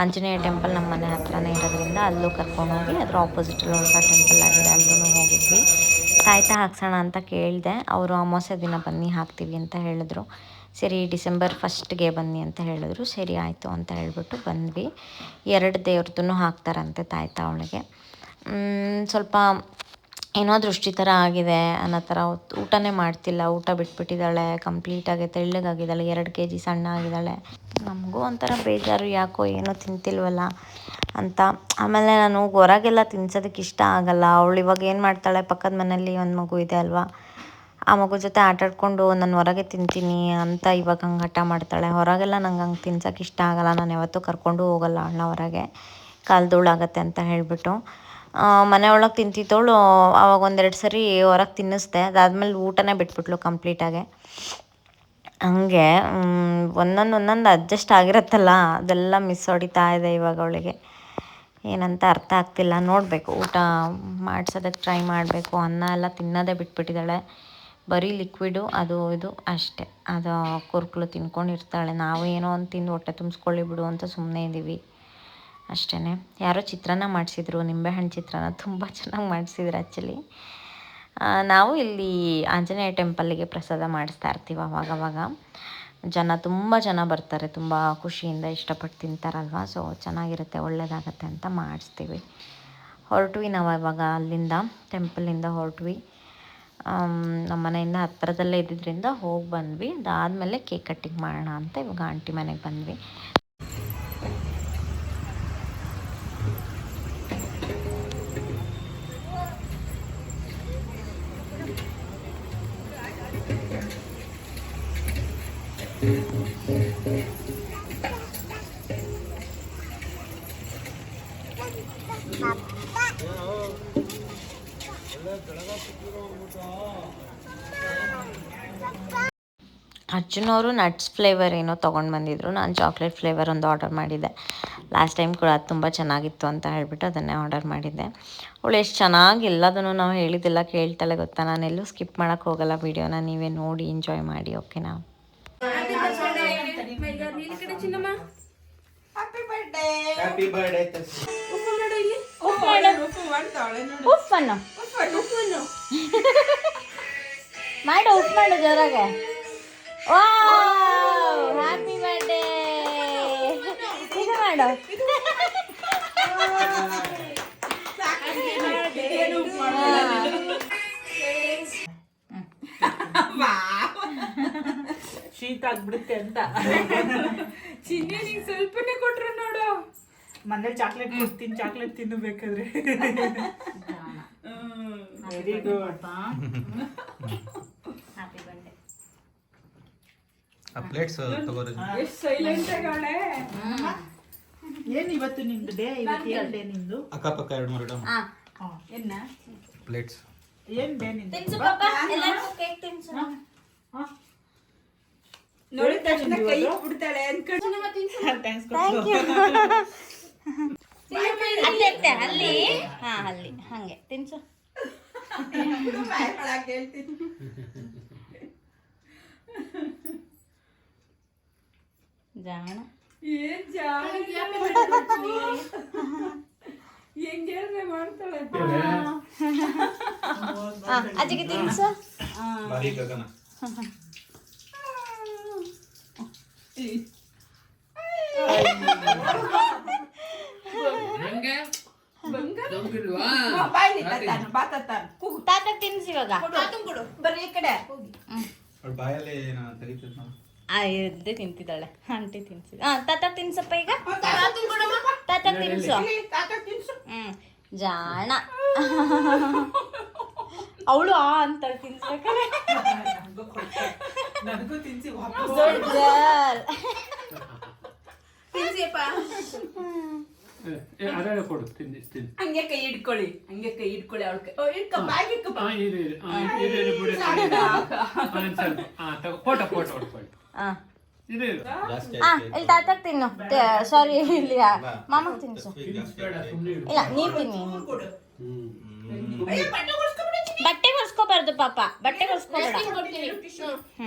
Speaker 4: ಆಂಜನೇಯ ಟೆಂಪಲ್ ನಮ್ಮ ಮನೆ ಹತ್ರನೇ ಇರೋದ್ರಿಂದ ಅಲ್ಲೂ ಕರ್ಕೊಂಡೋಗಿ ಅದ್ರ ಆಪೋಸಿಟಲ್ಲಿ ಹೊಸ ಟೆಂಪಲ್ ಆಗಿದೆ ಅಲ್ಲೂ ಹೋಗಿದ್ವಿ. ತಾಯ್ತ ಹಾಕ್ಸೋಣ ಅಂತ ಕೇಳಿದೆ. ಅವರು ಅಮಾವಾಸ್ಯ ದಿನ ಬನ್ನಿ ಹಾಕ್ತೀವಿ ಅಂತ ಹೇಳಿದ್ರು. ಸರಿ, ಡಿಸೆಂಬರ್ ಫಸ್ಟ್ಗೆ ಬನ್ನಿ ಅಂತ ಹೇಳಿದ್ರು. ಸರಿ, ಆಯಿತು ಅಂತ ಹೇಳಿಬಿಟ್ಟು ಬಂದ್ವಿ. ಎರಡು ದೇವ್ರದ್ದು ಹಾಕ್ತಾರಂತೆ ತಾಯಿ ಅವಳಿಗೆ. ಸ್ವಲ್ಪ ಏನೋ ದೃಷ್ಟಿ ಥರ ಆಗಿದೆ. ಅನ್ನೋ ಥರ ಊಟನೇ ಮಾಡ್ತಿಲ್ಲ. ಊಟ ಬಿಟ್ಬಿಟ್ಟಿದ್ದಾಳೆ. ಕಂಪ್ಲೀಟಾಗಿ ತೆಳ್ಳಗಾಗಿದ್ದಾಳೆ. ಎರಡು ಕೆ ಜಿ ಸಣ್ಣ ಆಗಿದ್ದಾಳೆ. ನಮಗೂ ಒಂಥರ ಬೇಜಾರು. ಯಾಕೋ ಏನೋ ತಿಂತಿಲ್ವಲ್ಲ ಅಂತ. ಆಮೇಲೆ ನಾನು ಹೊರಗೆಲ್ಲ ತಿನ್ಸೋದಕ್ಕೆ ಇಷ್ಟ ಆಗಲ್ಲ. ಅವಳು ಇವಾಗ ಏನು ಮಾಡ್ತಾಳೆ? ಪಕ್ಕದ ಮನೇಲಿ ಒಂದು ಮಗು ಇದೆ ಅಲ್ವಾ? ಆ ಮಗು ಜೊತೆ ಆಟಾಡಿಕೊಂಡು, ನಾನು ಹೊರಗೆ ತಿಂತೀನಿ ಅಂತ ಇವಾಗ ಹಂಗೆ ಹಠ ಮಾಡ್ತಾಳೆ. ಹೊರಗೆಲ್ಲ ನಂಗೆ ಹಂಗೆ ತಿನ್ಸೋಕೆ ಇಷ್ಟ ಆಗಲ್ಲ. ನಾನು ಯಾವತ್ತೂ ಕರ್ಕೊಂಡು ಹೋಗಲ್ಲ ಅಣ್ಣ ಹೊರಗೆ. ಕಾಲ್ಧೂಳಾಗತ್ತೆ ಅಂತ ಹೇಳಿಬಿಟ್ಟು. ಮನೆ ಒಳಗೆ ತಿಂತಿದ್ದವಳು ಅವಾಗ ಒಂದೆರಡು ಸರಿ ಹೊರಗೆ ತಿನ್ನಿಸ್ದೆ. ಅದಾದಮೇಲೆ ಊಟನೇ ಬಿಟ್ಬಿಟ್ಲು ಕಂಪ್ಲೀಟಾಗೆ ಹಂಗೆ ಒಂದೊಂದು ಒಂದೊಂದು ಅಡ್ಜಸ್ಟ್ ಆಗಿರತ್ತಲ್ಲ. ಅದೆಲ್ಲ ಮಿಸ್ ಹೊಡಿತಾ ಇದೆ ಇವಾಗ ಅವಳಿಗೆ. ಏನಂತ ಅರ್ಥ ಆಗ್ತಿಲ್ಲ. ನೋಡಬೇಕು. ಊಟ ಮಾಡ್ಸೋದಕ್ಕೆ ಟ್ರೈ ಮಾಡಬೇಕು. ಅನ್ನ ಎಲ್ಲ ತಿನ್ನೋದೇ ಬಿಟ್ಬಿಟ್ಟಿದ್ದಾಳೆ. ಬರೀ ಲಿಕ್ವಿಡು ಅದು ಇದು ಅಷ್ಟೇ. ಅದು ಕುರ್ಕುಲು ತಿನ್ಕೊಂಡಿರ್ತಾಳೆ. ನಾವು ಏನೋ ಅಂತ ತಿಂದು ಹೊಟ್ಟೆ ತುಂಬಿಸ್ಕೊಳ್ಳಿ ಬಿಡು ಅಂತ ಸುಮ್ಮನೆ ಇದ್ದೀವಿ ಅಷ್ಟೇ ಯಾರೋ ಚಿತ್ರಾನ್ನ ಮಾಡಿಸಿದ್ರು. ನಿಂಬೆಹಣ್ಣು ಚಿತ್ರಾನ್ನ ತುಂಬ ಚೆನ್ನಾಗಿ ಮಾಡಿಸಿದ್ರು ಆ್ಯಕ್ಚುಲಿ ನಾವು ಇಲ್ಲಿ ಆಂಜನೇಯ ಟೆಂಪಲ್ಲಿಗೆ ಪ್ರಸಾದ ಮಾಡಿಸ್ತಾ ಇರ್ತೀವಿ ಅವಾಗವಾಗ. ಜನ, ತುಂಬ ಜನ ಬರ್ತಾರೆ. ತುಂಬ ಖುಷಿಯಿಂದ ಇಷ್ಟಪಟ್ಟು ತಿಂತಾರಲ್ವ? ಸೊ ಚೆನ್ನಾಗಿರುತ್ತೆ ಒಳ್ಳೆಯದಾಗತ್ತೆ ಅಂತ ಮಾಡಿಸ್ತೀವಿ. ಹೊರಟ್ವಿ ನಾವು ಇವಾಗ ಅಲ್ಲಿಂದ ಟೆಂಪಲಿಂದ ಹೊರಟ್ವಿ. ನಮ್ಮ ಮನೆಯಿಂದ ಹತ್ತಿರದಲ್ಲೇ ಇದ್ದಿದ್ದರಿಂದ ಹೋಗಿ ಬಂದ್ವಿ. ಅದಾದಮೇಲೆ ಕೇಕ್ ಕಟ್ಟಿಂಗ್ ಮಾಡೋಣ ಅಂತ ಇವಾಗ ಆಂಟಿ ಮನೆಗೆ ಬಂದ್ವಿ.
Speaker 1: ಅರ್ಜುನ್ ಅವರು ನಟ್ಸ್ ಫ್ಲೇವರ್ ಏನೋ ತೊಗೊಂಡು ಬಂದಿದ್ರು. ನಾನು ಚಾಕ್ಲೇಟ್ ಫ್ಲೇವರ್ ಒಂದು ಆರ್ಡರ್ ಮಾಡಿದ್ದೆ. ಲಾಸ್ಟ್ ಟೈಮ್ ಕೂಡ ಅದು ತುಂಬ ಚೆನ್ನಾಗಿತ್ತು ಅಂತ ಹೇಳಿಬಿಟ್ಟು ಅದನ್ನೇ ಆರ್ಡರ್ ಮಾಡಿದ್ದೆ. ಅವಳು ಎಷ್ಟು ಚೆನ್ನಾಗಿ ಎಲ್ಲದನ್ನು ನಾವು ಹೇಳಿದ್ದೆಲ್ಲ ಕೇಳ್ತಾಳೆ ಗೊತ್ತಾ? ನಾನೆಲ್ಲೂ ಸ್ಕಿಪ್ ಮಾಡೋಕ್ಕೆ ಹೋಗಲ್ಲ ವೀಡಿಯೋನ ನೀವೇ ನೋಡಿ ಎಂಜಾಯ್ ಮಾಡಿ ಓಕೆನಾ
Speaker 3: ಮಾಡು ಉಪ್ಪು
Speaker 1: ಮಾಡು ಜೋರಾಗ. ಮಾಡು ಹ್ಯಾಪಿ ಬರ್ಡೇ ಇದು ಮಾಡು
Speaker 2: ಶೀತ ಆಗ್ಬಿಡುತ್ತೆ ಅಂತ.
Speaker 3: ಚಿನ್ನೆ ನಿಂಗೆ ಸ್ವಲ್ಪನೇ ಕೊಟ್ರು ನೋಡು.
Speaker 2: ಮನೇಲಿ ಚಾಕ್ಲೇಟ್ ಕೊಡ್ತೀನಿ ಚಾಕ್ಲೇಟ್ ತಿನ್ನಬೇಕಾದ್ರೆ. ವೆರಿ ಗುಡ್
Speaker 1: ಹ್ಯಾಪಿ ಬರ್ಡೇ
Speaker 6: ಆ ಪ್ಲೇಟ್ಸ್ ತಗೋರಿ
Speaker 2: ಏನ್ ಇವತ್ತು ನಿಂದು ಡೇ ಇವತ್ತು ಏನ್ ಡೇ ನಿಂದು
Speaker 6: ಅಕ್ಕಪಕ್ಕ ಎರಡು ಮೂರು ಇಡಮ್ ಪ್ಲೇಟ್ಸ್
Speaker 2: ಏನ್ ಡೇ ನಿಮ್ದು?
Speaker 1: ತಿನ್ಸು ಕೇಕ್ ತಿನ್ಸು.
Speaker 3: ನೋಡಿದ ತಕ್ಷಣ ಕೈ ಬಿಡ್ತಾಳೆ ಅನ್ಕೊಂಡು
Speaker 2: ಥ್ಯಾಂಕ್ಸ್
Speaker 1: ಅತ್ತೆ ಅತ್ತೆ ಅಲ್ಲಿ? ಹಾ ಅಲ್ಲಿ. ಹಂಗೆ. ತಿನ್ಸು.
Speaker 3: ಹೇಳ್ತೀನಿ.
Speaker 1: ಜಾಣ.
Speaker 3: ಏನ್ ಜಾಣ? ಹೆಂಗ್ ಹೇಳಿದ್ರೆ ಮಾಡ್ತಾಳೆ?
Speaker 1: ಹಾ. ಅಜ್ಜಿಗೆ ತಿನ್ಸು
Speaker 6: ಬಾರಿ ಗಗನ.
Speaker 1: ತಾತ
Speaker 3: ಕೊಡು. ಈ
Speaker 6: ಬಾಯಲ್ಲಿ
Speaker 1: ಎದ್ದೆ ತಿಂತಿದ್ದಾಳೆ. ಆಂಟಿ ತಿನ್ಸಿ ಹಾ ತಾತ ತಿನ್ಸಪ್ಪ ಈಗ? ತಾತ ತಿನ್ಸು
Speaker 3: ಇಲ್ಲಿ ತಾತ ತಿನ್ಸು.
Speaker 1: ಹ್ಮ್ ಜಾಣ. ಅವಳು ಆ ಅಂತ ತಿನ್ಸ್ಬೇಕಾರೆ
Speaker 2: ನನಗೂ ತಿನ್ಸಿ ವಾಪಸ್
Speaker 1: ಗರ್ಲ್
Speaker 3: ತಿನ್ಸಿಯಪ್ಪ.
Speaker 7: ಅದೇ ಕೊಡು ತಿಂದು ತಿಂದು
Speaker 3: ಹಂಗೆ ಕೈ ಇಡ್ಕೊಳ್ಳಿ ಹಂಗೆ ಕೈ ಇಡ್ಕೊಳ್ಳಿ ಅವಳ ಕೈ.
Speaker 7: ಫೋಟೋ ಫೋಟೋ ಹೊಡ್ಕೊಳ್ಳಿ.
Speaker 1: ಹಾ. ಇಲ್ಲಿ ತಾತ ತಿನ್ನು ಸಾರಿ ಇಲ್ಲಿ ಮಾಮ ತಿನ್ಸು. ಇಲ್ಲ ನೀವ್ ತಿನ್ನಿ.
Speaker 3: ಬಟ್ಟೆ
Speaker 1: ಕೊರ್ಸ್ಕೋಬಾರ್ದು ಪಾಪ. ಬಟ್ಟೆ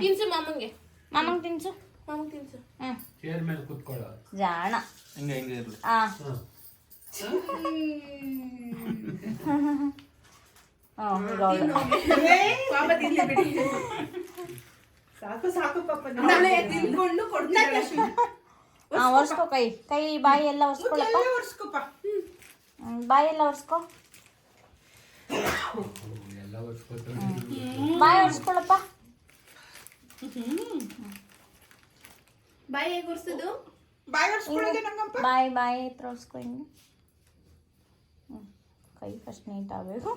Speaker 3: ತಿನ್ಸು ಮಾಮಂಗೆ
Speaker 1: ಮಾಮಂಗ್ ತಿನ್ಸು?
Speaker 3: ಮಾಮಂಗ್ ತಿನ್ಸು.
Speaker 1: ಹ್ಮ್.
Speaker 7: ಚೇರ್ ಮೇಲೆ ಕೂತ್ಕೊಳ್ಳೋ.
Speaker 1: ಜಾಣ.
Speaker 6: ಹಿಂಗೆ ಹಿಂಗೆ ಇರ್ಲಿ.
Speaker 1: ಆ ಹ್ಮ್, ಈಗ ಅವ್ಳು.
Speaker 3: ಪಾಪ ತಿನ್ಲಿ ಬಿಡಿ
Speaker 2: ಸಾಕು ಸಾಕು ಪಾಪ
Speaker 3: ನಾಳೆ ತಿನ್ಕೊಂಡು ಕೊಡ್ತಾಳೆ
Speaker 1: ಆ, ಒರ್ಸ್ಕೋ ಕೈ. ಕೈ ಬಾಯಿ ಎಲ್ಲ ಒರ್ಸ್ಕೊಳಪ್ಪ
Speaker 3: ಒರ್ಸ್ಕೊಪ್ಪ.
Speaker 1: ಬಾಯಿ ಎಲ್ಲ ಒರ್ಸ್ಕೋ. ಬಾಯಿ ಒರ್ಸ್ಕೊಳಪ್ಪ
Speaker 3: ಬಾಯಿ ಹೇಗೆ ಒರ್ಸೋದು? ಬಾಯಿ ಒರ್ಸ್ಕೊಳ್ಳೋದು ನಂಗಪ್ಪ.
Speaker 1: ಬಾಯಿ ಬಾಯಿ ಹತ್ರ ಒರ್ಸ್ಕೊ ಹಿಂಗೆ. ಕೈ ಫಸ್ಟ್ ನೀಟ್ ಆಗಬೇಕು.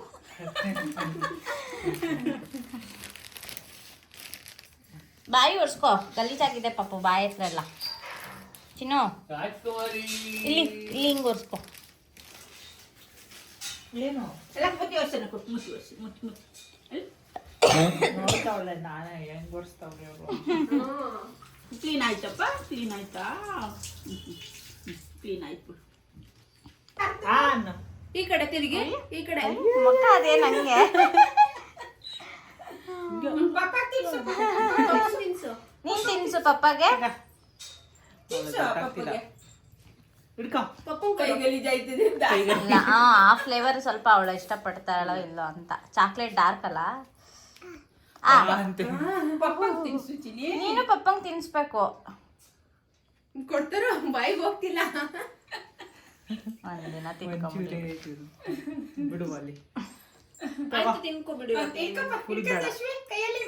Speaker 1: ಬಾಯಿ ಒರ್ಸ್ಕೋ. ಗಲೀಜಾಗಿದೆ ಪಾಪ ಬಾಯಿ ಹತ್ರ ಎಲ್ಲ. ಚಿನ್ನು ಇಲ್ಲಿ ಇಲ್ಲಿ ಹಿಂಗೆ ಒರ್ಸ್ಕೋ.
Speaker 3: ಕ್ಲೀನ್ ಆಯ್ತಪ್ಪ ಕ್ಲೀನ್ ಆಯ್ತಾ? ಕ್ಲೀನ್ ಆಯ್ತು.
Speaker 2: ಆನ್
Speaker 3: ಈ ಕಡೆ ತಿರುಗಿ ಈ ಕಡೆ.
Speaker 1: ಮಕ್ಕ ಅದೇನು ಹಂಗೆ
Speaker 3: ಪಾಪ ತಿನ್ಸು ಪಾಪ ತಿನ್ಸು
Speaker 1: ನೀನ್ ತಿನ್ಸು ಪಪ್ಪಗೆ
Speaker 3: ತಿನ್ಸು ಪಪ್ಪಗೆ
Speaker 2: ಹಿಡ್ಕೊ
Speaker 1: ಇಲ್ಲ ಆ ಆ ಫ್ಲೇವರ್ ಸ್ವಲ್ಪ ಅವಳು ಇಷ್ಟಪಡ್ತಾಳೋ ಇಲ್ಲೋ ಅಂತ. ಚಾಕ್ಲೇಟ್ ಡಾರ್ಕ್ ಅಲ್ಲ? ಆ ನೀನು ಪಪ್ಪಂಗೆ ತಿನ್ಸ್ಬೇಕು.
Speaker 3: ಕೊಡ್ತಾರೋ? ಬಾಯಿಗೆ ಹೋಗ್ತಿಲ್ಲ.
Speaker 1: ಒಂದಿನ ತಿನ್ಕೊಂಬಿಡಿ.
Speaker 2: ಬಿಡು ಅಲ್ಲಿ.
Speaker 3: ತಿನ್ಕೊಬಿಡು ಕೈಯಲ್ಲಿ